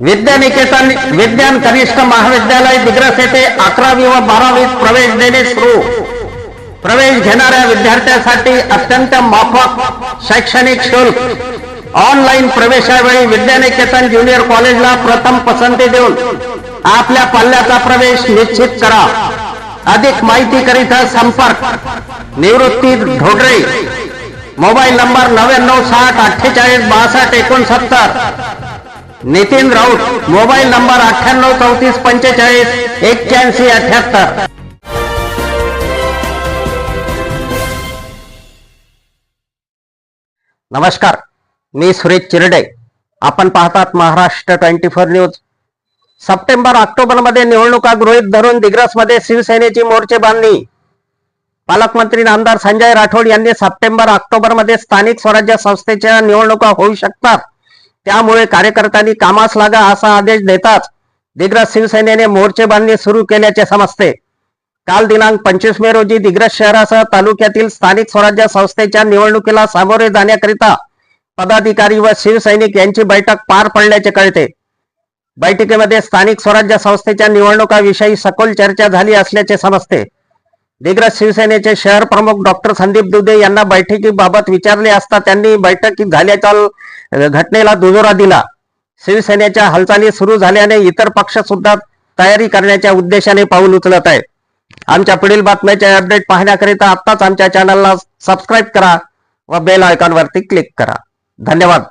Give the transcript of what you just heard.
विद्यानिकेतन विज्ञान कनिष्ठ महाविद्यालय दिग्रस येथे अकरावी व बारावीत प्रवेश देणे सुरू. प्रवेश घेणाऱ्या विद्यार्थ्यांसाठी अत्यंत माफक शैक्षणिक शुल्क. ऑनलाईन प्रवेशावेळी विद्यानिकेतन ज्युनियर कॉलेजला प्रथम पसंती देऊन आपल्या पल्ल्याचा प्रवेश निश्चित करा. अधिक माहिती करिता संपर्क. निवृत्ती ढोडरे. मोबाईल नंबर नव्याण्णव साठ अठ्ठेचाळीस बासष्ट एकोणसत्तर. नितीन राऊत मोबाईल नंबर अठ्ठ्याण्णव चौतीस पंचेचाळीस एक्क्याऐंशी अठ्याहत्तर. नमस्कार मी सुरेश चिरडे. आपण पाहतात Maharashtra twenty four news. September ऑक्टोबरमध्ये निवडणुका गृहीत धरून दिग्रसमध्ये शिवसेनेची मोर्चे बांधणी. पालकमंत्री नामदार संजय राठोड यांनी सप्टेंबर ऑक्टोबरमध्ये स्थानिक स्वराज्य संस्थेच्या निवडणुका होऊ शकतात. त्यामुळे कार्यकर्त्यांनी कामास लागा असा आदेश देताच दिग्रस शिवसेनेने मोर्चे बांधणी सुरू केल्याचे समजते. काल दिनांक पंचवीस मे रोजी दिग्रस शहरासह तालुक्यातील स्थानिक स्वराज्य संस्थेच्या निवडणुकीला सामोरे जाण्याकरिता पदाधिकारी व शिवसैनिक यांची बैठक पार पडल्याचे कळते. बैठकीमध्ये स्थानिक स्वराज्य संस्थेच्या निवडणुकाविषयी सखोल चर्चा झाली असल्याचे समजते. दिग्रज शिवसेनेचे शहर प्रमुख डॉक्टर संदीप दुधे यांना बैठकीबाबत विचारले असता त्यांनी बैठकीत झाल्याच्या घटनेला दुजोरा दिला. शिवसेनेच्या हालचाली सुरू झाल्याने इतर पक्ष सुद्धा तयारी करण्याच्या उद्देशाने पाऊल उचलत आहे आमच्या पुढील बातम्याचे अपडेट पाहण्याकरिता आत्ताच आमच्या चॅनलला सबस्क्राईब करा व बेल आयकॉनवरती क्लिक करा. धन्यवाद.